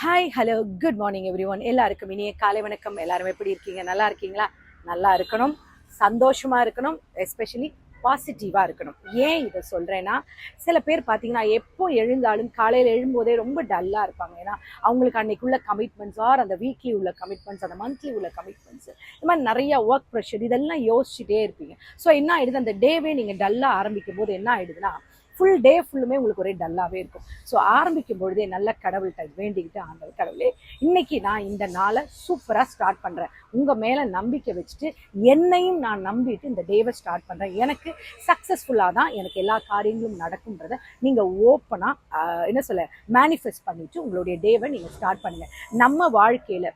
Hi hello good morning everyone எல்லாருக்கும் இனிய காலை வணக்கம். எல்லாரும் எப்படி இருக்கீங்க? நல்லா இருக்கீங்களா? நல்லா இருக்கணும். சந்தோஷமாக இருக்கணும். எஸ்பெஷலி பாசிட்டிவாக இருக்கணும். ஏன் இதை சொல்கிறேன்னா சில பேர் பார்த்தீங்கன்னா எப்போ எழுந்தாலும் காலையில் எழும்போதே ரொம்ப டல்லாக இருப்பாங்க. ஏன்னா அவங்களுக்கு அன்னைக்குள்ள கமிட்மெண்ட்ஸ் ஆர் அந்த வீக்லி உள்ள கமிட்மெண்ட்ஸ் அந்த மந்த்லி உள்ள கமிட்மெண்ட்ஸ் இந்த மாதிரி நிறைய ஒர்க் ப்ரெஷர் இதெல்லாம் யோசிச்சுட்டே இருப்பீங்க. ஸோ என்ன ஆகிடுது அந்த டேவே நீங்கள் டல்லாக ஆரம்பிக்கும் போது என்ன ஆகிடுதுன்னா ஃபுல் டே ஃபுல்லுமே உங்களுக்கு ஒரே டல்லாகவே இருக்கும். ஸோ ஆரம்பிக்கும் பொழுதே நல்ல கடவுள்கிட்ட வேண்டிக்கிட்டு ஆண்டவர் கடவுளே இன்னைக்கு நான் இந்த நாளை சூப்பராக ஸ்டார்ட் பண்ணுறேன் உங்கள் மேலே நம்பிக்கை வச்சுட்டு என்னையும் நான் நம்பிட்டு இந்த டேவை ஸ்டார்ட் பண்ணுறேன் எனக்கு சக்ஸஸ்ஃபுல்லாக தான் எனக்கு எல்லா காரியங்களும் நடக்கும்ன்றத நீங்கள் ஓப்பனாக என்ன சொல்ல மேனிஃபெஸ்ட் பண்ணிவிட்டு உங்களுடைய டேவை நீங்கள் ஸ்டார்ட் பண்ணுங்கள் நம்ம வாழ்க்கையில்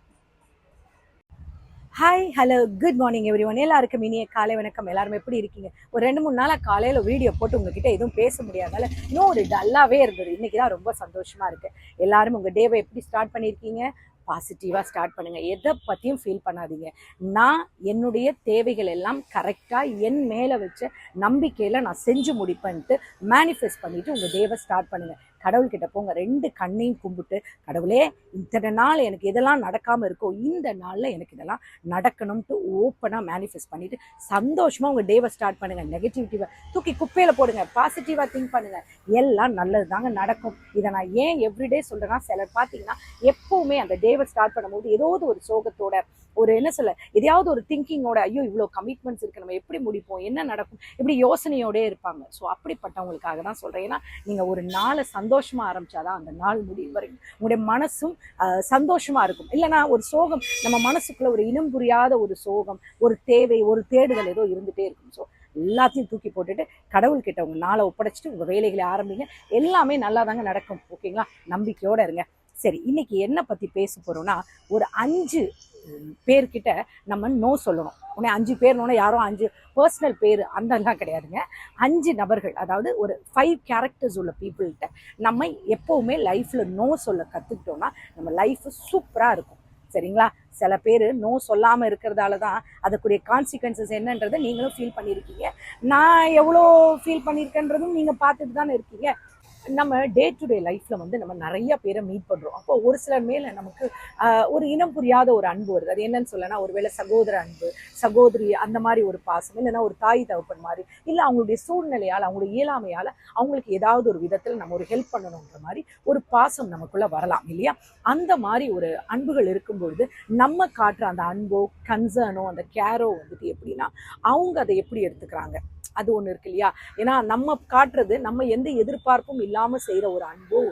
hi hello good morning everyone எல்லாருக்கும் இனிய காலை வணக்கம். எல்லாரும் எப்படி இருக்கீங்க? ஒரு ரெண்டு மூணு நாளாக காலையில் வீடியோ போட்டு உங்ககிட்ட எதுவும் பேச முடியாதால இன்னும் ஒரு டல்லாகவே இருந்தது. இன்றைக்கி தான் ரொம்ப சந்தோஷமாக இருக்குது எல்லாரும் உங்கள் டேவை எப்படி ஸ்டார்ட் பண்ணியிருக்கீங்க பாசிட்டிவாக ஸ்டார்ட் பண்ணுங்கள் எதை பற்றியும் ஃபீல் பண்ணாதீங்க. நான் என்னுடைய தேவைகள் எல்லாம் கரெக்டாக என் மேலே வச்ச நம்பிக்கையில் நான் செஞ்சு முடிப்பேன்ட்டு மேனிஃபெஸ்ட் பண்ணிவிட்டு உங்கள் டேவை ஸ்டார்ட் பண்ணுங்கள் கடவுள்கிட்ட போங்க. ரெண்டு கண்ணையும் கும்பிட்டு கடவுளே இத்தனை நாள் எனக்கு இதெல்லாம் நடக்காமல் இருக்கோ இந்த நாளில் எனக்கு இதெல்லாம் நடக்கணும்ட்டு ஓப்பனாக மேனிஃபெஸ்ட் பண்ணிவிட்டு சந்தோஷமாக உங்கள் டேவை ஸ்டார்ட் பண்ணுங்கள் நெகட்டிவிட்டிவை தூக்கி குப்பையில் போடுங்க. பாசிட்டிவாக திங்க் பண்ணுங்கள் எல்லாம் நல்லது தாங்க நடக்கும். இதை நான் ஏன் எவ்ரிடே சொல்கிறேன்னா சிலர் பார்த்தீங்கன்னா எப்போவுமே அந்த டேவை ஸ்டார்ட் பண்ணும்போது ஏதாவது ஒரு சோகத்தோட ஒரு என்ன சொல்ல எதையாவது ஒரு திங்கிங்கோட ஐயோ இவ்வளோ கமிட்மெண்ட்ஸ் இருக்குது நம்ம எப்படி முடிப்போம்? என்ன நடக்கும்? இப்படி யோசனையோடே இருப்பாங்க. ஸோ அப்படிப்பட்டவங்களுக்காக தான் சொல்கிறேன் ஏன்னா நீங்கள் ஒரு நாளை சந்தோஷமாக ஆரம்பிச்சாதான் அந்த நாள் முடியும். வரைக்கும் உங்களுடைய மனசும் சந்தோஷமாக இருக்கும். இல்லைன்னா ஒரு சோகம் நம்ம மனசுக்குள்ளே ஒரு இனம் புரியாத ஒரு சோகம் ஒரு தேவை ஒரு தேடுதல் ஏதோ இருந்துகிட்டே இருக்கும். ஸோ எல்லாத்தையும் தூக்கி போட்டுட்டு கடவுள்கிட்ட உங்கள் நாளை ஒப்படைச்சிட்டு உங்கள் வேலைகளை ஆரம்பிங்க. எல்லாமே நல்லா தாங்க நடக்கும். ஓகேங்களா? நம்பிக்கையோடு இருங்க. சரி இன்னைக்கு என்ன பற்றி பேச போகிறோம்னா ஒரு அஞ்சு பேர்கிட்ட நம்ம நோ சொல்லணும். உடனே அஞ்சு பேர்னோட யாரும் அஞ்சு பர்சனல் பேர் அந்தெல்லாம் கிடையாதுங்க. அஞ்சு நபர்கள் அதாவது ஒரு ஃபைவ் கேரக்டர்ஸ் உள்ள பீப்புள்கிட்ட நம்ம எப்போவுமே லைஃப்பில் நோ சொல்ல கற்றுக்கிட்டோம்னா நம்ம லைஃப் சூப்பராக இருக்கும். சரிங்களா? சில பேர் நோ சொல்லாமல் இருக்கிறதால தான் அதுக்குரிய கான்சிக்வன்சஸ் என்னன்றதை நீங்களும் ஃபீல் பண்ணியிருக்கீங்க நான் எவ்வளோ ஃபீல் பண்ணியிருக்கேன்றதும் நீங்கள் பார்த்துட்டு தானே இருக்கீங்க. நம்ம டே டு டே லைஃப்பில் வந்து நம்ம நிறைய பேரை மீட் பண்ணுறோம் அப்போ ஒரு சிலர் மேலே நமக்கு ஒரு இனம் புரியாத ஒரு அன்பு வருது. அது என்னன்னு சொல்லனா ஒருவேளை சகோதர அன்பு சகோதரி அந்த மாதிரி ஒரு பாசம் இல்லைன்னா ஒரு தாய் தகப்பன் மாதிரி இல்லை அவங்களுடைய சூழ்நிலையால் அவங்களுடைய இயலாமையால் அவங்களுக்கு ஏதாவது ஒரு விதத்தில் நம்ம ஒரு ஹெல்ப் பண்ணணுன்ற மாதிரி ஒரு பாசம் நமக்குள்ளே வரலாம் இல்லையா? அந்த மாதிரி ஒரு அன்புகள் இருக்கும்பொழுது நம்ம காட்டுற அந்த அன்போ கன்சர்னோ அந்த கேரோ வந்துட்டு எப்படின்னா அவங்க அதை எப்படி எடுத்துக்கிறாங்க? அது ஒன்று இருக்கு இல்லையா? ஏன்னா நம்ம காட்டுறது நம்ம எந்த எதிர்பார்ப்பும் இல்லாமல் செய்கிற ஒரு அன்போ.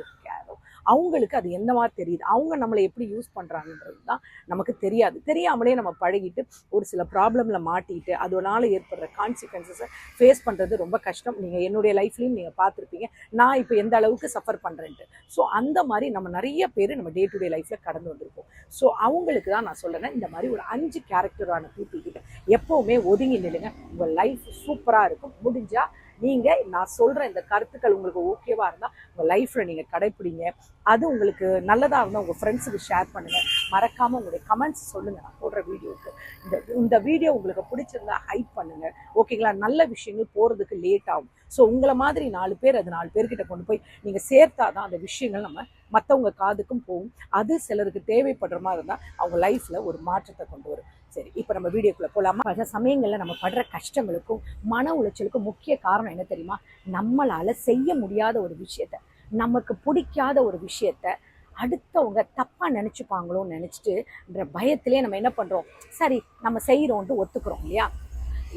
அவங்களுக்கு அது எந்த மாதிரி தெரியுது? அவங்க நம்மளை எப்படி யூஸ் பண்ணுறாங்கன்றது தான் நமக்கு தெரியாது. தெரியாமலே நம்ம பழகிட்டு ஒரு சில ப்ராப்ளமில் மாட்டிட்டு அதனால் ஏற்படுற கான்சிக்வன்சஸை ஃபேஸ் பண்ணுறது ரொம்ப கஷ்டம். நீங்கள் என்னுடைய லைஃப்லையும் நீங்கள் பார்த்துருப்பீங்க. நான் இப்போ எந்த அளவுக்கு சஃபர் பண்ணுறேன்ட்டு ஸோ அந்த மாதிரி நம்ம நிறைய பேர் நம்ம டே டு டே லைஃப்பில் கடந்து வந்திருக்கோம் ஸோ அவங்களுக்கு தான் நான் சொல்கிறேன் இந்த மாதிரி ஒரு அஞ்சு கேரக்டரான பீப்புள் கிட்ட எப்போவுமே ஒதுங்கி நில்லுங்க. உங்கள் லைஃப் சூப்பராக இருக்கும். முடிஞ்சால் நீங்கள் நான் சொல்கிற இந்த கருத்துக்கள் உங்களுக்கு ஓகேவாக இருந்தால் உங்கள் லைஃப்பில் நீங்கள் கடைப்பிடிங்க. அது உங்களுக்கு நல்லதாக இருந்தால் உங்கள் ஃப்ரெண்ட்ஸுக்கு ஷேர் பண்ணுங்கள் மறக்காமல் உங்களுடைய கமெண்ட்ஸ் சொல்லுங்கள் நான் போடுற வீடியோவுக்கு இந்த இந்த வீடியோ உங்களுக்கு பிடிச்சிருந்தா ஹைப் பண்ணுங்கள் ஓகேங்களா நல்ல விஷயங்கள் போகிறதுக்கு லேட் ஆகும். ஸோ உங்களை மாதிரி நாலு பேர் அது நாலு பேர்கிட்ட கொண்டு போய் நீங்கள் சேர்த்தா தான் அந்த விஷயங்கள் நம்ம மற்றவங்க காதுக்கும் போகும். அது சிலருக்கு தேவைப்படுற மாதிரி இருந்தால் அவங்க லைஃப்பில் ஒரு மாற்றத்தை கொண்டு வரும். சரி இப்போ நம்ம வீடியோக்குள்ளே போகலாமா பல சமயங்களில் நம்ம படுற கஷ்டங்களுக்கும் மன உளைச்சலுக்கும் முக்கிய காரணம் என்ன தெரியுமா? நம்மளால் செய்ய முடியாத ஒரு விஷயத்த நமக்கு பிடிக்காத ஒரு விஷயத்த அடுத்தவங்க தப்பாக நினச்சிப்பாங்களோன்னு நினச்சிட்டுன்ற பயத்திலே நம்ம என்ன பண்ணுறோம் சரி நம்ம செய்கிறோன்ட்டு ஒத்துக்கிறோம் இல்லையா?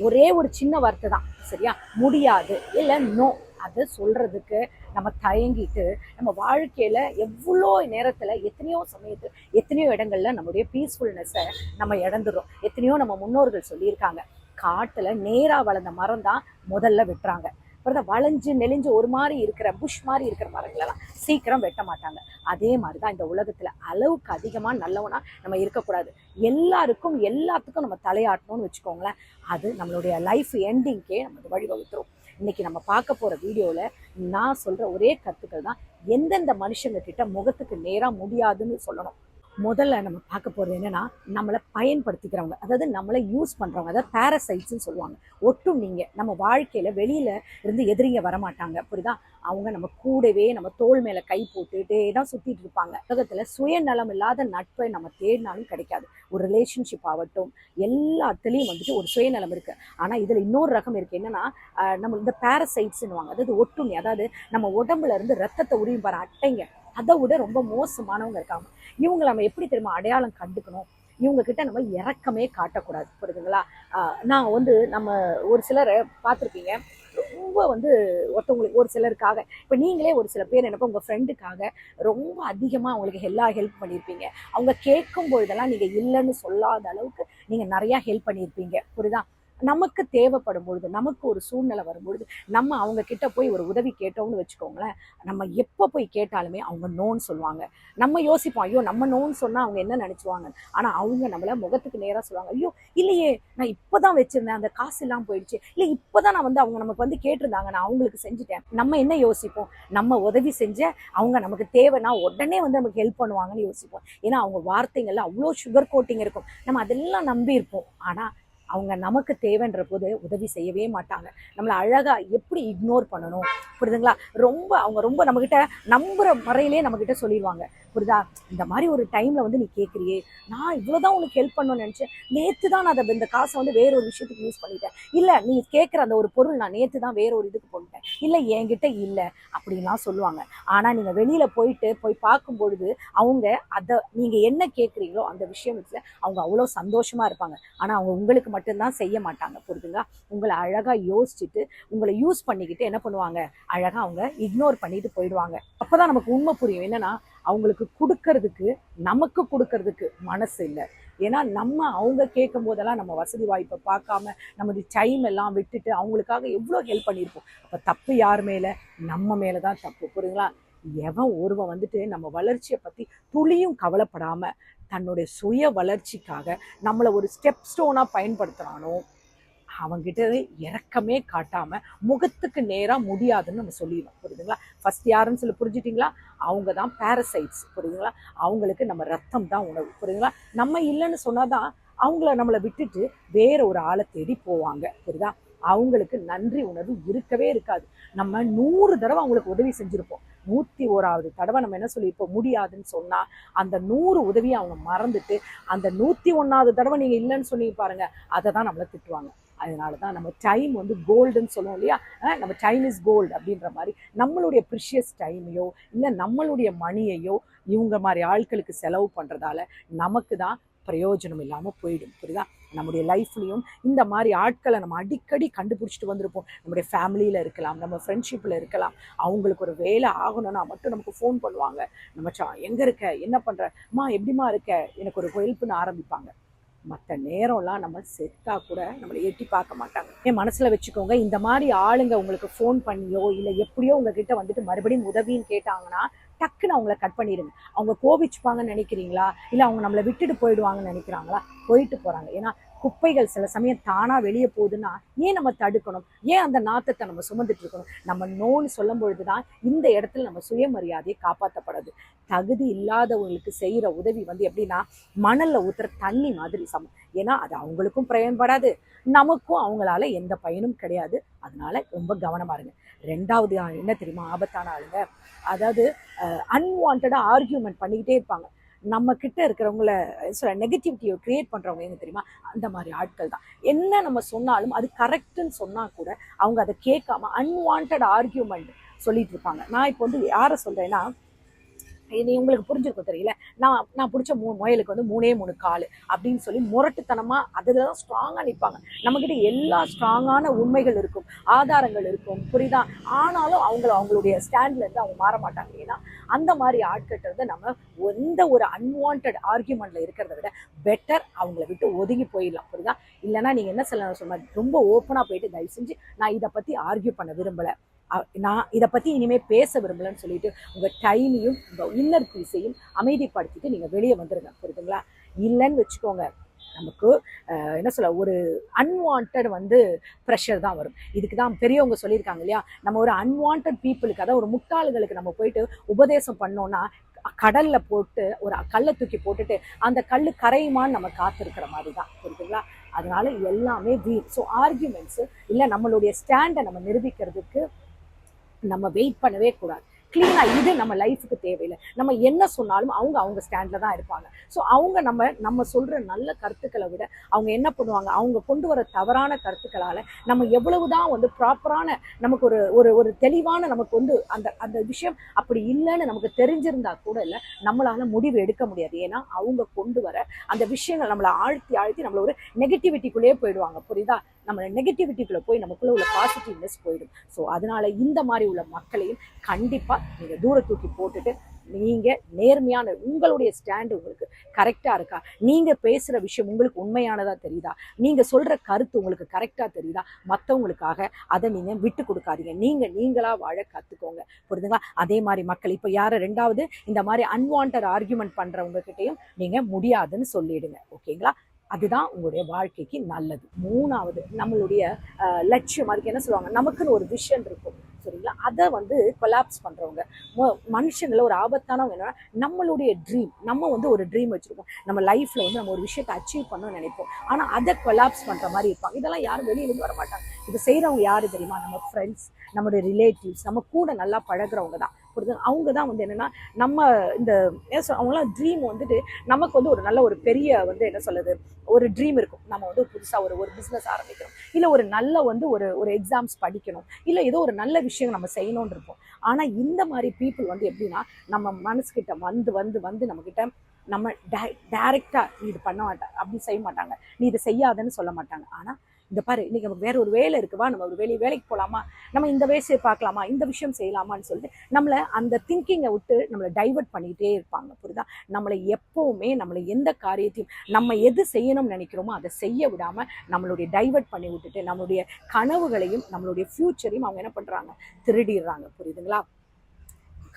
ஒரே ஒரு சின்ன வார்த்தை தான் சரியா? முடியாது இல்லை நோ அதை சொல்கிறதுக்கு நம்ம தயங்கிட்டு நம்ம வாழ்க்கையில் எவ்வளோ நேரத்தில் எத்தனையோ சமயத்து எத்தனையோ இடங்களில் நம்முடைய பீஸ்ஃபுல்னஸை நம்ம இழந்துடுறோம். எத்தனையோ நம்ம முன்னோர்கள் சொல்லியிருக்காங்க. காட்டில் நேராக வளர்ந்த மரம் தான் முதல்ல வெட்டுறாங்க. அப்புறம் வளைஞ்சு நெளிஞ்சு ஒரு மாதிரி இருக்கிற புஷ் மாதிரி இருக்கிற மரங்களெல்லாம் சீக்கிரம் வெட்ட மாட்டாங்க. அதே மாதிரி தான் இந்த உலகத்தில் அளவுக்கு அதிகமாக நல்லவனா நம்ம இருக்கக்கூடாது. எல்லாருக்கும் எல்லாத்துக்கும் நம்ம தலையாட்டணும்னு வச்சுக்கோங்களேன். அது நம்மளுடைய லைஃப் எண்டிங்க்கே நம்ம வழிவகுத்துரும். இன்னைக்கு நம்ம பார்க்க போகிற வீடியோவில் நான் சொல்கிற ஒரே கருத்துக்கள் தான் எந்தெந்த மனுஷங்க கிட்ட முகத்துக்கு நேராக முடியாதுன்னு சொல்லணும். முதல்ல நம்ம பார்க்க போகிறது என்னென்னா நம்மளை பயன்படுத்திக்கிறவங்க. அதாவது நம்மளை யூஸ் பண்ணுறவங்க அதாவது பேரசைட்ஸ்னு சொல்லுவாங்க. ஒட்டும் நீங்கள் நம்ம வாழ்க்கையில் வெளியில் இருந்து எதிரிங்க வரமாட்டாங்க. புரியுதா? அவங்க நம்ம கூடவே நம்ம தோல் மேலே கை போட்டுகிட்டே தான் சுற்றிட்டு இருப்பாங்க. உலகத்தில் சுயநலம் இல்லாத நட்பை நம்ம தேடினாலும் கிடைக்காது. ஒரு ரிலேஷன்ஷிப் ஆகட்டும் எல்லாத்துலேயும் வந்துட்டு ஒரு சுயநலம் இருக்குது ஆனால் இதில் இன்னொரு ரகம் இருக்குது என்னென்னா நம்ம இந்த பேரசைட்ஸ்ன்னுவாங்க அதாவது ஒட்டுமை அதாவது நம்ம உடம்புல இருந்து ரத்தத்தை உரியும் பாரு அட்டைங்க. அதை விட ரொம்ப மோசமானவங்க இருக்காங்க. இவங்களை நம்ம எப்படி தெரியுமா அடையாளம் கண்டுக்கணும்? இவங்க கிட்ட நம்ம இறக்கமே காட்டக்கூடாது புரியுதுங்களா? நான் வந்து நம்ம ஒரு சிலரை பார்த்துருப்பீங்க. ரொம்ப வந்து ஒருத்தவங்களுக்கு ஒரு சிலருக்காக. இப்போ நீங்களே ஒரு சில பேர் என்னப்போ உங்கள் ஃப்ரெண்டுக்காக ரொம்ப அதிகமாக அவங்களுக்கு எல்லா ஹெல்ப் பண்ணியிருப்பீங்க அவங்க கேட்கும் பொழுதெல்லாம் நீங்கள் இல்லைன்னு சொல்லாத அளவுக்கு நீங்கள் நிறையா ஹெல்ப் பண்ணியிருப்பீங்க புரியுதா? நமக்கு தேவைப்படும் பொழுது நமக்கு ஒரு சூழ்நிலை வரும்பொழுது நம்ம அவங்க கிட்ட போய் ஒரு உதவி கேட்டோம்னு வச்சுக்கோங்களேன் நம்ம எப்போ போய் கேட்டாலுமே அவங்க நோன்னு சொல்லுவாங்க. நம்ம யோசிப்போம் ஐயோ நம்ம நோன்னு சொன்னால் அவங்க என்ன நினச்சிவாங்க? ஆனால் அவங்க நம்மளை முகத்துக்கு நேராக சொல்லுவாங்க ஐயோ இல்லையே நான் இப்போ தான் வச்சுருந்தேன் அந்த காசு எல்லாம் போயிடுச்சு. இல்லை இப்போ தான் நான் வந்து அவங்க நமக்கு வந்து கேட்டிருந்தாங்க நான் அவங்களுக்கு செஞ்சுட்டேன். நம்ம என்ன யோசிப்போம்? நம்ம உதவி செஞ்ச அவங்க நமக்கு தேவைன்னா உடனே வந்து நமக்கு ஹெல்ப் பண்ணுவாங்கன்னு யோசிப்போம். ஏன்னா அவங்க வார்த்தைகள்ல அவ்வளோ சுகர் கோட்டிங் இருக்கும். நம்ம அதெல்லாம் நம்பி இருப்போம் ஆனால் அவங்க நமக்கு தேவைன்ற போது உதவி செய்யவே மாட்டாங்க. நம்மளை அழகாக எப்படி இக்னோர் பண்ணணும்? புரியுதுங்களா? ரொம்ப அவங்க ரொம்ப நம்மக்கிட்ட நம்புகிற முறையிலே நம்மக்கிட்ட சொல்லிடுவாங்க. புரியுதா? இந்த மாதிரி ஒரு டைமில் வந்து நீ கேட்குறியே நான் இவ்வளோதான் உனக்கு ஹெல்ப் பண்ணணும்னு நினச்சேன். நேற்று தான் நான் அதை இந்த காசை வந்து வேற ஒரு விஷயத்துக்கு யூஸ் பண்ணிட்டேன். இல்லை நீ கேட்குற அந்த ஒரு பொருள் நான் நேற்று தான் வேற ஒரு இதுக்கு போட்டுட்டேன். இல்லை என்கிட்ட இல்லை அப்படின்லாம் சொல்லுவாங்க. ஆனால் நீங்கள் வெளியில் போயிட்டு போய் பார்க்கும் பொழுது அவங்க அதை நீங்கள் என்ன கேட்குறீங்களோ அந்த விஷயம் அவங்க அவ்வளோ சந்தோஷமாக இருப்பாங்க. ஆனால் அவங்க உங்களுக்கு மட்டும் மட்டும்தான் செய்ய மாட்டாங்க புரியுதுங்களா உங்களை அழகாக யோசிச்சுட்டு உங்களை யூஸ் பண்ணிக்கிட்டு என்ன பண்ணுவாங்க? அழகாக அவங்க இக்னோர் பண்ணிட்டு போயிடுவாங்க. அப்போ தான் நமக்கு உண்மை புரியும். என்னன்னா அவங்களுக்கு கொடுக்கறதுக்கு நமக்கு கொடுக்கறதுக்கு மனசு இல்லை. ஏன்னா நம்ம அவங்க கேட்கும் போதெல்லாம் நம்ம வசதி வாய்ப்பை பார்க்காம நமது டைம் எல்லாம் விட்டுட்டு அவங்களுக்காக எவ்வளோ ஹெல்ப் பண்ணியிருப்போம். அப்போ தப்பு யார் மேலே? நம்ம மேலே தான் தப்பு புரியுங்களா எவன் ஒருவன் வந்துட்டு நம்ம வளர்ச்சியை பற்றி துளியும் கவலைப்படாமல் தன்னுடைய சுய வளர்ச்சிக்காக நம்மளை ஒரு ஸ்டெப் ஸ்டோனாக பயன்படுத்துகிறானோ அவங்கிட்ட இறக்கமே காட்டாமல் முகத்துக்கு நேராக முடியாதுன்னு நம்ம சொல்லிடுவோம் புரியுதுங்களா? ஃபர்ஸ்ட் யாருன்னு சொல்லி புரிஞ்சுட்டிங்களா? அவங்க தான் பேரசைட்ஸ் புரியுதுங்களா? அவங்களுக்கு நம்ம ரத்தம் தான் உணவு. புரியுதுங்களா? நம்ம இல்லைன்னு சொன்னால் தான் அவங்கள நம்மளை விட்டுட்டு வேற ஒரு ஆளை தேடி போவாங்க. புரியுதா? அவங்களுக்கு நன்றி உணர்வு இருக்கவே இருக்காது. நம்ம நூறு தடவை அவங்களுக்கு உதவி செஞ்சுருப்போம். நூற்றி ஓராவது தடவை நம்ம என்ன சொல்லியிருப்போம்? முடியாதுன்னு சொன்னால் அந்த நூறு உதவியை அவங்க மறந்துட்டு அந்த நூற்றி ஒன்றாவது தடவை நீங்கள் இல்லைன்னு சொல்லி பாருங்கள் அதை தான் நம்மளை திட்டுவாங்க. அதனால தான் நம்ம டைம் வந்து கோல்டுன்னு சொல்லுவோம் இல்லையா? நம்ம டைம் இஸ் கோல்டு அப்படின்ற மாதிரி நம்மளுடைய ப்ரிஷியஸ் டைமையோ இல்லை நம்மளுடைய மணியையோ இவங்க மாதிரி ஆட்களுக்கு செலவு பண்ணுறதால நமக்கு தான் பிரயோஜனம் இல்லாமல் போயிடும். புரியுதா? நம்முடைய லைஃப்லேயும் இந்த மாதிரி ஆட்களை நம்ம அடிக்கடி கண்டுபிடிச்சிட்டு வந்திருப்போம். நம்முடைய ஃபேமிலியில் இருக்கலாம் நம்ம ஃப்ரெண்ட்ஷிப்பில் இருக்கலாம். அவங்களுக்கு ஒரு வேலை ஆகணும்னா மட்டும் நமக்கு ஃபோன் பண்ணுவாங்க. நம்ம சா எங்கே இருக்க? என்ன பண்ணுற அம்மா எப்படிம்மா இருக்க? எனக்கு ஒரு ஹெல்ப்னு ஆரம்பிப்பாங்க. மற்ற நேரம்லாம் நம்ம செத்தா கூட நம்மளை எட்டி பார்க்க மாட்டாங்க. என் மனசில் வச்சுக்கோங்க இந்த மாதிரி ஆளுங்க உங்களுக்கு ஃபோன் பண்ணியோ இல்லை எப்படியோ உங்ககிட்ட வந்துட்டு மறுபடியும் உதவின்னு கேட்டாங்கன்னா டக்குன்னு அவங்கள கட் பண்ணிடுங்க அவங்க கோபிச்சுப்பாங்கன்னு நினைக்கிறீங்களா? இல்லை அவங்க நம்மளை விட்டுட்டு போயிடுவாங்கன்னு நினைக்கிறாங்களா? போயிட்டு போகிறாங்க ஏன்னா குப்பைகள் சில சமயம் தானாக வெளியே போகுதுன்னா ஏன் நம்ம தடுக்கணும்? ஏன் அந்த நாத்தத்தை நம்ம சுமந்துட்டு இருக்கணும்? நம்ம நோன்னு சொல்லும் பொழுது தான் இந்த இடத்துல நம்ம சுயமரியாதையை காப்பாற்றப்படுது தகுதி இல்லாதவங்களுக்கு செய்கிற உதவி வந்து எப்படின்னா மணலில் ஊற்றுற தண்ணி மாதிரி சமம். ஏன்னா அது அவங்களுக்கும் பயன்படாது. நமக்கும் அவங்களால எந்த பயனும் கிடையாது. அதனால ரொம்ப கவனமாக இருங்க. ரெண்டாவது ஆள் என்ன தெரியுமா ஆபத்தான ஆளுங்க. அதாவது அன்வான்டாக ஆர்கியூமெண்ட் பண்ணிக்கிட்டே இருப்பாங்க. நம்ம கிட்ட இருக்கிறவங்கள சொல்ல நெகட்டிவிட்டியை கிரியேட் பண்ணுறவங்க என்ன தெரியுமா அந்த மாதிரி ஆட்கள் தான். என்ன நம்ம சொன்னாலும் அது கரெக்டுன்னு சொன்னால் கூட அவங்க அதை கேட்காம அன்வான்ட் ஆர்கியூமெண்ட் சொல்லிட்டு இருப்பாங்க. நான் இப்போ வந்து யாரை சொல்கிறேன்னா இது உங்களுக்கு புரிஞ்சிருக்கும் தெரியல. நான் நான் பிடிச்ச மு முயலுக்கு வந்து மூணே மூணு கால் அப்படின்னு சொல்லி முரட்டுத்தனமாக அதில் தான் ஸ்ட்ராங்காக நிற்பாங்க நம்மக்கிட்ட எல்லா ஸ்ட்ராங்கான உண்மைகள் இருக்கும் ஆதாரங்கள் இருக்கும் புரியுதா? ஆனாலும் அவங்கள அவங்களுடைய ஸ்டாண்ட்ல இருந்து அவங்க மாற மாட்டாங்க. ஏன்னா அந்த மாதிரி ஆட்கிட்ட நம்ம எந்த ஒரு அன்வான்ட் ஆர்கியூமெண்ட்டில் இருக்கிறத விட பெட்டர் அவங்கள விட்டு ஒதுங்கி போயிடலாம். புரியுதா? இல்லைன்னா நீங்கள் என்ன சொல்ல சொன்ன ரொம்ப ஓப்பனாக போயிட்டு தயவு செஞ்சு நான் இதை பற்றி ஆர்கியூ பண்ண விரும்பலை. நான் இதை பற்றி இனிமேல் பேச விரும்பலன்னு சொல்லிட்டு உங்கள் டைமையும் உங்கள் இன்னர் பீஸையும் அமைதிப்படுத்திட்டு நீங்கள் வெளியே வந்துடுங்க புரியுதுங்களா? இல்லைன்னு வச்சுக்கோங்க. நமக்கு என்ன சொல்ல ஒரு அன்வான்ட் வந்து ப்ரெஷர் தான் வரும். இதுக்கு தான் பெரியவங்க சொல்லியிருக்காங்க இல்லையா? நம்ம ஒரு அன்வான்ட் பீப்புளுக்கு அதாவது ஒரு முட்டாள்களுக்கு நம்ம போயிட்டு உபதேசம் பண்ணோம்னா கடல்ல போட்டு ஒரு கல்லை தூக்கி போட்டுட்டு அந்த கல் கரையுமான்னு நம்ம காத்திருக்கிற மாதிரி தான். புரியுதுங்களா? அதனால எல்லாமே வீண். ஸோ ஆர்கியூமெண்ட்ஸு இல்லை நம்மளுடைய ஸ்டாண்டை நம்ம நிரூபிக்கிறதுக்கு நம்ம வெயிட் பண்ணவே கூடாது. க்ளீனாக இது நம்ம லைஃபுக்கு தேவையில்லை. நம்ம என்ன சொன்னாலும் அவங்க அவங்க ஸ்டாண்டில் தான் இருப்பாங்க. ஸோ அவங்க நம்ம நம்ம சொல்கிற நல்ல கருத்துக்களை விட அவங்க என்ன பண்ணுவாங்க? அவங்க கொண்டு வர தவறான கருத்துக்களால் நம்ம எவ்வளவு தான் வந்து ப்ராப்பரான நமக்கு ஒரு ஒரு ஒரு தெளிவான நமக்கு வந்து அந்த அந்த விஷயம் அப்படி இல்லைன்னு நமக்கு தெரிஞ்சிருந்தா கூட இல்லை நம்மளால் முடிவு எடுக்க முடியாது. ஏன்னா அவங்க கொண்டு வர அந்த விஷயங்கள் நம்மளை ஆழ்த்தி ஆழ்த்தி நம்மள ஒரு நெகட்டிவிட்டிக்குள்ளேயே போயிடுவாங்க. புரியுதா? நம்ம நெகட்டிவிட்டிக்குள்ளே போய் நமக்குள்ளே உள்ள பாசிட்டிவ்னஸ் போயிடும். ஸோ அதனால இந்த மாதிரி உள்ள மக்களையும் கண்டிப்பாக நீங்கள் தூர தூக்கி போட்டுட்டு நீங்கள் நேர்மையான உங்களுடைய ஸ்டாண்டு உங்களுக்கு கரெக்டாக இருக்கா? நீங்கள் பேசுகிற விஷயம் உங்களுக்கு உண்மையானதாக தெரியுதா? நீங்கள் சொல்கிற கருத்து உங்களுக்கு கரெக்டாக தெரியுதா? மற்றவங்களுக்காக அதை நீங்கள் விட்டு கொடுக்காதீங்க. நீங்கள் நீங்களாக வாழ கற்றுக்கோங்க புரியுதுங்களா? அதே மாதிரி மக்கள் இப்போ யாரை ரெண்டாவது இந்த மாதிரி அன்வான்ட் ஆர்கியூமெண்ட் பண்ணுறவங்க கிட்டேயும் நீங்கள் முடியாதுன்னு சொல்லிடுங்க. ஓகேங்களா? அதுதான் உங்களுடைய வாழ்க்கைக்கு நல்லது. மூணாவது நம்மளுடைய லட்சியம். அதுக்கு என்ன சொல்லுவாங்க? நமக்குன்னு ஒரு விஷன் இருக்கும். சரிங்களா? அதை வந்து கொலாப்ஸ் பண்ணுறவங்க மனுஷங்களை ஒரு ஆபத்தானவங்க என்னன்னா நம்மளுடைய ட்ரீம் நம்ம வந்து ஒரு ட்ரீம் வச்சுருக்கோம். நம்ம லைஃப்பில் வந்து நம்ம ஒரு விஷயத்தை அச்சீவ் பண்ணணும்னு நினைப்போம். ஆனால் அதை கொலாப்ஸ் பண்ணுற மாதிரி இருப்பாங்க. இதெல்லாம் யாரும் வெளியிலேருந்து வர மாட்டாங்க இது செய்கிறவங்க யார் தெரியுமா? நம்ம ஃப்ரெண்ட்ஸ் நம்மளுடைய ரிலேட்டிவ்ஸ் நம்ம கூட நல்லா பழகுறவங்க தான். புரியுது அவங்க தான் வந்து என்னென்னா நம்ம இந்த என்ன சொல் அவங்களாம் ட்ரீம் வந்துட்டு நமக்கு வந்து ஒரு நல்ல ஒரு பெரிய வந்து என்ன சொல்லுது ஒரு ட்ரீம் இருக்கும். நம்ம வந்து புதுசாக ஒரு ஒரு பிஸ்னஸ் ஆரம்பிக்கணும் இல்லை ஒரு நல்ல வந்து ஒரு ஒரு எக்ஸாம்ஸ் படிக்கணும். இல்லை ஏதோ ஒரு நல்ல விஷயம் நம்ம செய்யணும்னு இருப்போம். ஆனால் இந்த மாதிரி பீப்புள் வந்து எப்படின்னா நம்ம மனசுக்கிட்ட வந்து வந்து வந்து நம்மக்கிட்ட நம்ம டே டேரெக்டாக நீ இது பண்ண மாட்டாங்க அப்படி செய்ய மாட்டாங்க. நீ இதை செய்யாதன்னு சொல்ல மாட்டாங்க. ஆனால் இந்த பாரு இன்றைக்கி நமக்கு வேற ஒரு வேலை இருக்குவா நம்ம ஒரு வெளியே வேலைக்கு போகலாமா நம்ம இந்த வேலையை பார்க்கலாமா? இந்த விஷயம் செய்யலாமான்னு சொல்லிட்டு நம்மளை அந்த திங்கிங்கை விட்டு நம்மளை டைவர்ட் பண்ணிகிட்டே இருப்பாங்க. புரியுதா? நம்மளை எப்போவுமே நம்மளை எந்த காரியத்தையும் நம்ம எது செய்யணும்னு நினைக்கிறோமோ அதை செய்ய விடாமல் நம்மளுடைய டைவர்ட் பண்ணி விட்டுட்டு நம்மளுடைய கனவுகளையும் நம்மளுடைய ஃப்யூச்சரையும் அவங்க என்ன பண்ணுறாங்க திருடிடுறாங்க. புரியுதுங்களா?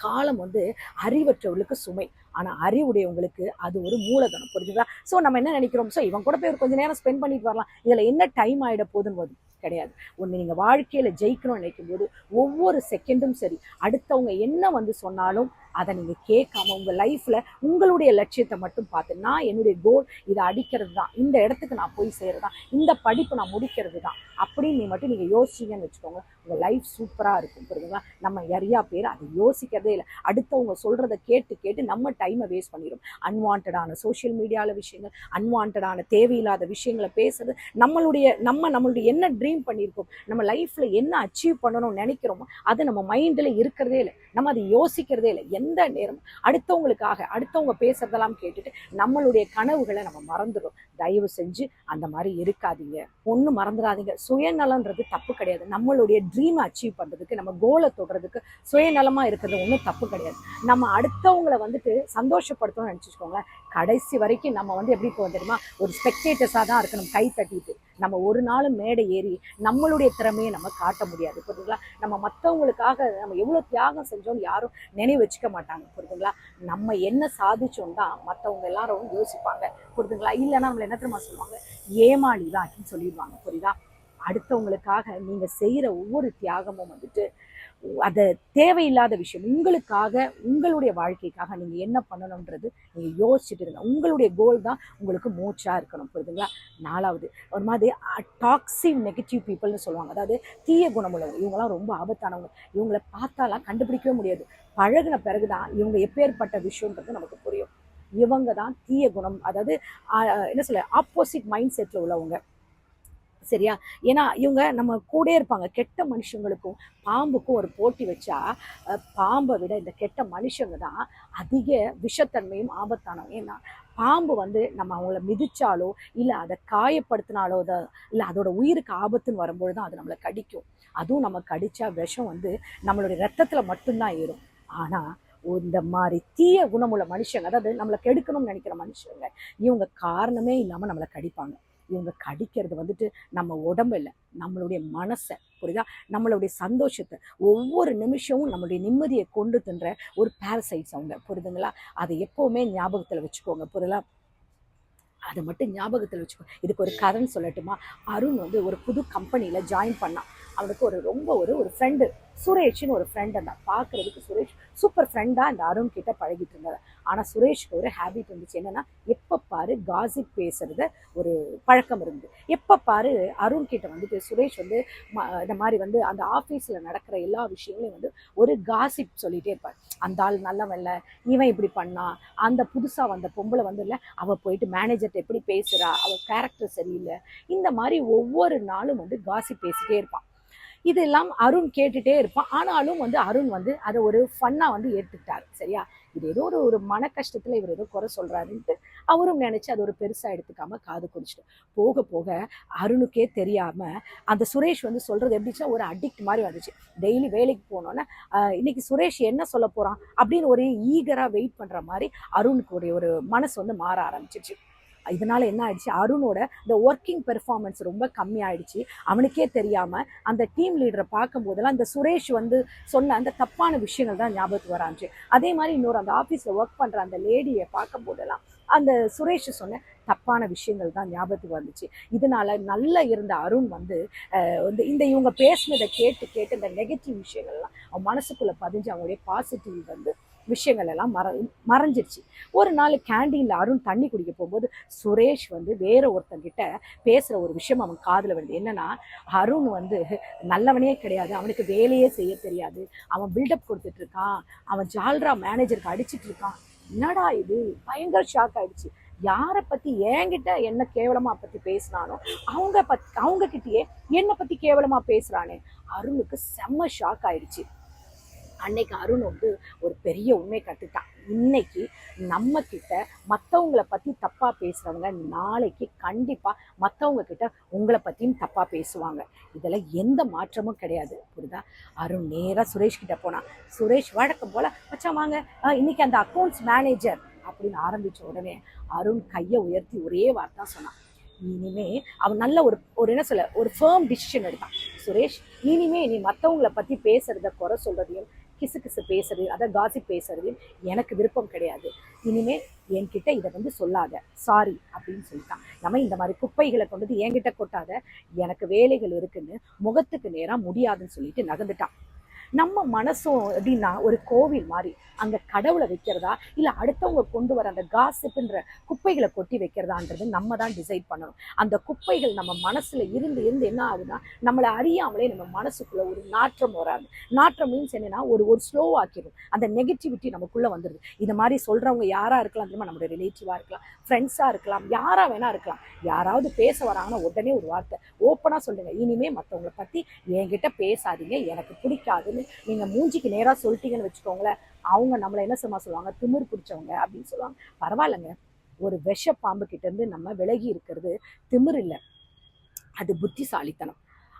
காலம் வந்து அறிவற்றவர்களுக்கு சுமை. ஆனால் அறிவுடையவங்களுக்கு அது ஒரு மூலதனம் புரிஞ்சுங்களா ஸோ நம்ம என்ன நினைக்கிறோம்? ஸோ இவன் கூட போய் ஒரு கொஞ்ச நேரம் ஸ்பெண்ட் பண்ணிட்டு வரலாம். இதில் என்ன டைம் ஆகிட போதுன்னு வருது கிடையாது. ஒன்று நீங்கள் வாழ்க்கையில் ஜெயிக்கணும்னு நினைக்கும் போது ஒவ்வொரு செகண்டும் சரி. அடுத்தவங்க என்ன வந்து சொன்னாலும் அதை நீங்கள் கேட்காம உங்கள் லைஃப்பில் உங்களுடைய லட்சியத்தை மட்டும் பார்த்து நான் என்னுடைய கோல் இதை அடிக்கிறது தான் இந்த இடத்துக்கு நான் போய் செய்கிறது தான் இந்த படிப்பு நான் முடிக்கிறது தான் அப்படின்னு நீ மட்டும் நீங்கள் யோசிச்சிங்கன்னு வச்சுக்கோங்க. உங்கள் லைஃப் சூப்பராக இருக்கும் புரியுதுங்களா? நம்ம நிறையா பேர் அதை யோசிக்கிறதே இல்லை. அடுத்தவங்க சொல்கிறத கேட்டு கேட்டு நம்ம டைமை வேஸ்ட் பண்ணிடும் அன்வான்டான சோஷியல் மீடியாவில் விஷயங்கள் அன்வான்டான தேவையில்லாத விஷயங்களை பேசுறது நம்மளுடைய நம்ம நம்மளுடைய என்ன ட்ரீம் பண்ணியிருக்கோம் நம்ம லைஃப்பில் என்ன அச்சீவ் பண்ணணும்னு நினைக்கிறோமோ அது நம்ம மைண்டில் இருக்கிறதே இல்லை. நம்ம அதை யோசிக்கிறதே இல்லை. எந்த நேரம் அடுத்தவங்களுக்காக அடுத்தவங்க பேசுறதெல்லாம் கேட்டுட்டு நம்மளுடைய கனவுகளை நம்ம மறந்துடும் தயவு செஞ்சு அந்த மாதிரி இருக்காதீங்க. ஒன்றும் மறந்துடாதீங்க சுயநலன்றது தப்பு கிடையாது. நம்மளுடைய ட்ரீமை அச்சீவ் பண்ணுறதுக்கு நம்ம கோலை தொடுறதுக்கு சுயநலமாக இருக்கிறது ஒன்றும் தப்பு கிடையாது. நம்ம அடுத்தவங்களை வந்துட்டு சந்தோஷப்படுத்தணும்னு நினச்சிக்கோங்க கடைசி வரைக்கும் நம்ம வந்து எப்படி போவோம் தெரியுமா? ஒரு ஸ்பெக்டேட்டர்ஸாக தான் இருக்கணும் கை தட்டிட்டு. நம்ம ஒரு நாளும் மேடை ஏறி நம்மளுடைய திறமையை நம்ம காட்ட முடியாது புரியுதுங்களா நம்ம மற்றவங்களுக்காக நம்ம எவ்வளோ தியாகம் செஞ்சோம்னு யாரும் நினைவு வச்சுக்க மாட்டாங்க புரியுதுங்களா நம்ம என்ன சாதிச்சோம் தான் மற்றவங்க எல்லாரும் யோசிப்பாங்க புரியுதுங்களா இல்லைன்னா நம்மளை என்ன தெரியுமா சொல்லுவாங்க? ஏமாளி தான் அப்படின்னு சொல்லிடுவாங்க புரியுதா? அடுத்தவங்களுக்காக நீங்கள் செய்கிற ஒவ்வொரு தியாகமும் வந்துட்டு அது தேவையில்லாத விஷயம். உங்களுக்காக உங்களுடைய வாழ்க்கைக்காக நீங்கள் என்ன பண்ணணுன்றது நீங்கள் யோசிச்சுட்டு இருங்க. உங்களுடைய கோல் தான் உங்களுக்கு மூச்சாக இருக்கணும் புரியுதுங்களா? நாலாவது ஒரு மாதிரி டாக்ஸிவ் நெகட்டிவ் பீப்புள்னு சொல்லுவாங்க. அதாவது தீய குணமுள்ளவங்க. இவங்கெல்லாம் ரொம்ப ஆபத்தானவங்க. இவங்களை பார்த்தாலாம் கண்டுபிடிக்கவே முடியாது. பழகுன பிறகு தான் இவங்க எப்பேற்பட்ட விஷயன்றது நமக்கு புரியும். இவங்க தான் தீய குணம். அதாவது என்ன சொல்ல ஆப்போசிட் மைண்ட் செட்டில் உள்ளவங்க. சரியா? ஏன்னா இவங்க நம்ம கூட இருப்பாங்க. கெட்ட மனுஷங்களுக்கும் பாம்புக்கும் ஒரு போட்டி வச்சா பாம்பை விட இந்த கெட்ட மனுஷங்க தான் அதிக விஷத்தன்மையும் ஆபத்தானவங்க. ஏன்னா பாம்பு வந்து நம்ம அவங்கள மிதிச்சாலோ இல்லை அதை காயப்படுத்தினாலோ அதை இல்லை அதோட உயிருக்கு ஆபத்துன்னு வரும்பொழுது தான் அது நம்மளை கடிக்கும். அதுவும் நம்ம கடித்தா விஷம் வந்து நம்மளுடைய ரத்தத்தில் மட்டும்தான் ஏறும். ஆனால் இந்த மாதிரி தீய குணமுள்ள மனுஷங்க அதாவது நம்மளை கெடுக்கணும்னு நினைக்கிற மனுஷங்க இவங்க காரணமே இல்லாமல் நம்மளை கடிப்பாங்க. இவங்க கடிக்கிறது வந்துட்டு நம்ம உடம்பு இல்லை நம்மளுடைய மனசை புரியுதா? நம்மளுடைய சந்தோஷத்தை ஒவ்வொரு நிமிஷமும் நம்மளுடைய நிம்மதியை கொண்டு தின்ற ஒரு பேரசைட்ஸ் அவங்க புரியுதுங்களா? அதை எப்போவுமே ஞாபகத்தில் வச்சுக்கோங்க புரியுதா? அதை மட்டும் ஞாபகத்தில் வச்சுக்கோ. இதுக்கு ஒரு கதைன்னு சொல்லட்டுமா? அருண் வந்து ஒரு புது கம்பெனியில் ஜாயின் பண்ணான். அவனுக்கு ஒரு ரொம்ப ஒரு ஒரு ஃப்ரெண்டு சுரேஷ்னு ஒரு ஃப்ரெண்ட் தான் பார்க்குறதுக்கு சுரேஷ் சூப்பர் ஃப்ரெண்டாக இந்த அருண் கிட்ட பழகிட்டு இருந்தார். ஆனால் சுரேஷ்க்கு ஒரு ஹேபிட் இருந்துச்சு என்னென்னா எப்போ பாரு காசிப் பேசுகிறத ஒரு பழக்கம் இருந்து. எப்போ பாரு அருண் கிட்ட வந்துட்டு சுரேஷ் வந்து ம- இந்த மாதிரி வந்து அந்த ஆஃபீஸில் நடக்கிற எல்லா விஷயங்களையும் வந்து ஒரு காசிப் சொல்லிகிட்டே இருப்பார். அந்த ஆள் நல்லவன் இல்லை இவன் இப்படி பண்ணா அந்த புதுசாக வந்த பொம்பளை வந்து இல்லை அவள் போயிட்டு மேனேஜர்கிட்ட எப்படி பேசுகிறா அவள் கேரக்டர் சரியில்லை. இந்த மாதிரி ஒவ்வொரு நாளும் வந்து காசிப் பேசிகிட்டே இருப்பான் இதெல்லாம் அருண் கேட்டுட்டே இருப்பான். ஆனாலும் வந்து அருண் வந்து அதை ஒரு ஃபன்னாக வந்து ஏற்றுக்கிட்டார் சரியா? இது ஏதோ ஒரு ஒரு மன கஷ்டத்தில் இவர் ஏதோ குறை சொல்கிறாருன்ட்டு அவரும் நினச்சி அது ஒரு பெருசாக எடுத்துக்காம காது குடிச்சிட்டு போக போக அருணுக்கே தெரியாமல் அந்த சுரேஷ் வந்து சொல்கிறது எப்படின்னா ஒரு அடிக்ட் மாதிரி வந்துச்சு. டெய்லி வேலைக்கு போனோன்னே இன்னைக்கு சுரேஷ் என்ன சொல்ல போகிறான் அப்படின்னு ஒரு ஈகராக வெயிட் பண்ணுற மாதிரி அருணுக்கு ஒரு ஒரு மனசு வந்து மாற ஆரம்பிச்சிச்சு இதனால என்ன ஆயிடுச்சு? அருணோட இந்த ஒர்க்கிங் பெர்ஃபார்மன்ஸ் ரொம்ப கம்மியாயிடுச்சு. அவனுக்கே தெரியாமல் அந்த டீம் லீடரை பார்க்கும் போதெல்லாம் இந்த சுரேஷ் வந்து சொன்ன அந்த தப்பான விஷயங்கள் தான் ஞாபகத்துக்கு வராச்சு அதே மாதிரி இன்னொரு அந்த ஆஃபீஸில் ஒர்க் பண்ணுற அந்த லேடியை பார்க்கும்போதெல்லாம் அந்த சுரேஷ் சொன்ன தப்பான விஷயங்கள் தான் ஞாபகத்துக்கு வந்துச்சு. இதனால நல்லா இருந்த அருண் வந்து வந்து இந்த இவங்க பேசுனதை கேட்டு கேட்டு இந்த நெகட்டிவ் விஷயங்கள்லாம் அவன் மனசுக்குள்ளே பதிஞ்சு அவங்களுடைய பாசிட்டிவ் வந்து விஷயங்கள் எல்லாம் மற மறைஞ்சிருச்சு. ஒரு நாள் கேண்டீனில் அருண் தண்ணி குடிக்க போகும்போது சுரேஷ் வந்து வேற ஒருத்தங்கிட்ட பேசுகிற ஒரு விஷயம் அவன் காதில் வருது என்னன்னா அருண் வந்து நல்லவனே கிடையாது அவனுக்கு வேலையே செய்ய தெரியாது. அவன் பில்டப் கொடுத்துட்டு இருக்கான். அவன் ஜால்ரா மேனேஜருக்கு அடிச்சிட்டு இருக்கான். என்னடா இது? பயங்கர ஷாக் ஆயிடுச்சு. யாரை பற்றி என்கிட்ட என்ன கேவலமாக பற்றி பேசினானோ அவங்க பத் அவங்க கிட்டேயே என்னை பற்றி கேவலமாக பேசுகிறானே அருணுக்கு செம்ம ஷாக் ஆயிடுச்சு. அன்னைக்கு அருண் வந்து ஒரு பெரிய உண்மை கற்றுட்டான் இன்னைக்கு நம்ம கிட்ட மற்றவங்கள பத்தி தப்பாக பேசுகிறவங்க நாளைக்கு கண்டிப்பாக மற்றவங்க கிட்ட உங்களை பற்றியும் தப்பாக பேசுவாங்க. இதில் எந்த மாற்றமும் கிடையாது. புரியுதா? அருண் நேரா சுரேஷ் கிட்ட போனான் சுரேஷ் வழக்கம் போல் மச்சான் வாங்க. இன்னைக்கு அந்த அக்கௌண்ட்ஸ் மேனேஜர் அப்படின்னு ஆரம்பிச்ச உடனே அருண் கையை உயர்த்தி ஒரே வார்த்தை சொன்னான் இனிமே அவன் நல்ல ஒரு ஒரு என்ன சொல்ல ஒரு ஃபேர்ம் டிசிஷன் எடுத்தான். சுரேஷ் இனிமே நீ மற்றவங்கள பத்தி பேசுறத குறை சொல்றதையும் கிசு கிசு பேசுறது அதை காசி பேசுறது எனக்கு விருப்பம் கிடையாது. இனிமே என்கிட்ட இதை வந்து சொல்லாத. சாரி அப்படின்னு சொல்லிட்டான். நம்ம இந்த மாதிரி குப்பைகளை கொண்டு வந்து என்கிட்ட கொட்டாத எனக்கு வேலைகள் இருக்குன்னு முகத்துக்கு நேரா முடியாதுன்னு சொல்லிட்டு நகர்ந்துட்டான். நம்ம மனசும் எப்படின்னா ஒரு கோவில் மாதிரி. அங்கே கடவுளை வைக்கிறதா? இல்லை அடுத்தவங்க கொண்டு வர அந்த காசிப்புன்ற குப்பைகளை கொட்டி வைக்கிறதான்றது நம்ம தான் டிசைட் பண்ணணும். அந்த குப்பைகள் நம்ம மனசில் இருந்து இருந்து என்ன ஆகுதுன்னா நம்மளை அறியாமலே நம்ம மனசுக்குள்ளே ஒரு நாற்றம் வராது. நாற்றம் மீன்ஸ் என்னென்னா ஒரு ஒரு ஸ்லோ ஆக்கிடும் அந்த நெகட்டிவிட்டி நமக்குள்ளே வந்துடுது இந்த மாதிரி சொல்கிறவங்க யாராக இருக்கலாம் தெரியுமா? நம்மளோட ரிலேட்டிவாக இருக்கலாம். ஃப்ரெண்ட்ஸாக இருக்கலாம். யாராக வேணா இருக்கலாம். யாராவது பேச வராங்கன்னா உடனே ஒரு வார்த்தை. ஓப்பனாக சொல்லுங்கள் இனிமே மற்றவங்களை பற்றி என்கிட்ட பேசாதீங்க. எனக்கு பிடிக்காதுன்னு நீங்க மூஞ்சிக்கு நேரா சொல்லிட்டீங்கன்னு வச்சுக்கோங்களேன் அவங்க நம்மளை என்ன சும்மா சொல்லுவாங்க? திமிர் பிடிச்சவங்க அப்படின்னு சொல்லுவாங்க. பரவாயில்லைங்க. ஒரு விஷ பாம்பு கிட்ட இருந்து நம்ம விலகி இருக்கிறது திமிர் இல்லை. அது புத்திசாலித்தனம்.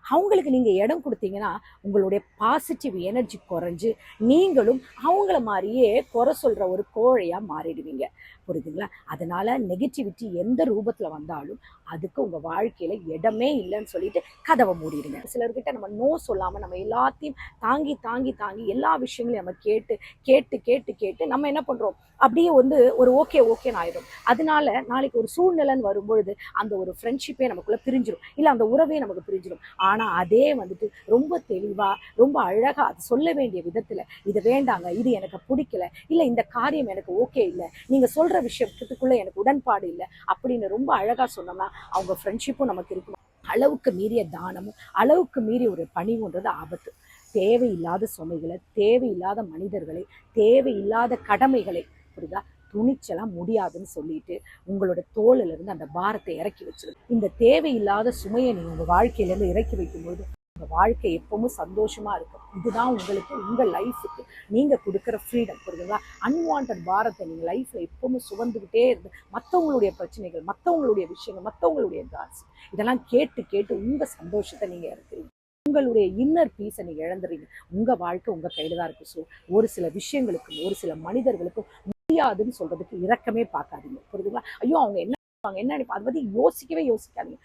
அவங்களுக்கு நீங்க இடம் கொடுத்தீங்கன்னா உங்களுடைய பாசிட்டிவ் எனர்ஜி குறைஞ்சு நீங்களும் அவங்கள மாதிரியே குறை சொல்ற ஒரு கோழையா மாறிடுவீங்க. புரியுதுங்களா? அதனால நெகட்டிவிட்டி எந்த ரூபத்துல வந்தாலும் அதுக்கு உங்க வாழ்க்கையில இடமே இல்லைன்னு சொல்லிட்டு கதவை மூடிடுங்க. சிலர்கிட்ட நம்ம நோ சொல்லாம நம்ம எல்லாத்தையும் தாங்கி தாங்கி தாங்கி எல்லா விஷயங்களையும் நம்ம கேட்டு கேட்டு கேட்டு கேட்டு நம்ம என்ன பண்றோம்? அப்படியே வந்து ஒரு ஓகே ஓகேன்னு ஆயிடும். அதனால நாளைக்கு ஒரு சூழ்நிலைன்னு வரும்பொழுது அந்த ஒரு ஃப்ரெண்ட்ஷிப்பே நமக்குள்ள பிரிஞ்சிடும் இல்லை அந்த உறவே நமக்கு பிரிஞ்சிடும் ஆனா அதே வந்துட்டு ரொம்ப தெளிவா ரொம்ப அழகா அது சொல்ல வேண்டிய விதத்துல இது வேண்டாங்க இது எனக்கு பிடிக்கல இல்லை இந்த காரியம் எனக்கு ஓகே இல்ல. நீங்க சொல்ற விஷயத்துக்குள்ள எனக்கு உடன்பாடு இல்லை அப்படின்னு ரொம்ப அழகா சொன்னோம்னா அவங்க ஃப்ரெண்ட்ஷிப்பும் நமக்கு இருக்கும். அளவுக்கு மீறிய தானமும் அளவுக்கு மீறிய ஒரு பணிவுன்றது ஆபத்து. தேவையில்லாத சுமைகளை தேவையில்லாத மனிதர்களை தேவையில்லாத கடமைகளை புரியுதா? துணிச்சலா முடியாதுன்னு சொல்லிட்டு உங்களோட தோளிலிருந்து அந்த பாரத்தை இறக்கி வச்சிருது இந்த தேவையில்லாத சுமையை நீங்கள் உங்கள் வாழ்க்கையிலேருந்து இறக்கி வைக்கும்போது உங்க வாழ்க்கை எப்பவும் சந்தோஷமா இருக்கும். இதுதான் உங்களுக்கு உங்க லைஃபுக்கு நீங்க கொடுக்குற ஃப்ரீடம் புரியுதுங்களா? அன்வான்ட் பாரத்தை நீங்க லைஃப்ல எப்பவும் சுமந்துக்கிட்டே இருந்து மற்றவங்களுடைய பிரச்சனைகள் மற்றவங்களுடைய விஷயங்கள் மற்றவங்களுடைய காசு இதெல்லாம் கேட்டு கேட்டு உங்க சந்தோஷத்தை நீங்க இருக்கிறீங்க உங்களுடைய இன்னர் பீஸை நீங்கள் இழந்துறீங்க. உங்க வாழ்க்கை உங்க கையில் தான் இருக்கு. ஸோ ஒரு சில விஷயங்களுக்கும் ஒரு சில மனிதர்களுக்கும் முடியாதுன்னு சொல்றதுக்கு இறக்கமே பார்க்காதீங்க. புரியுதுங்களா? ஐயோ அவங்க என்ன என்ன நினைப்பாங்க அதை பத்தி யோசிக்கவே யோசிக்காதீங்க.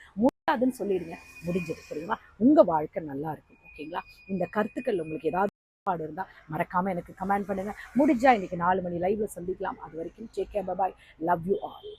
அதுன்னு சொல்லிடுங்க. முடிஞ்சது சரிங்களா? உங்க வாழ்க்கை நல்லா இருக்கும் ஓகேங்களா? இந்த கருத்துக்கள் உங்களுக்கு ஏதாவது பாடு இருந்தா மறக்காம எனக்கு கமெண்ட் பண்ணுங்க. முடிஞ்சா இன்னைக்கு நாலு மணி லைவ்ல சந்திக்கலாம். அது வரைக்கும் take care bye love you all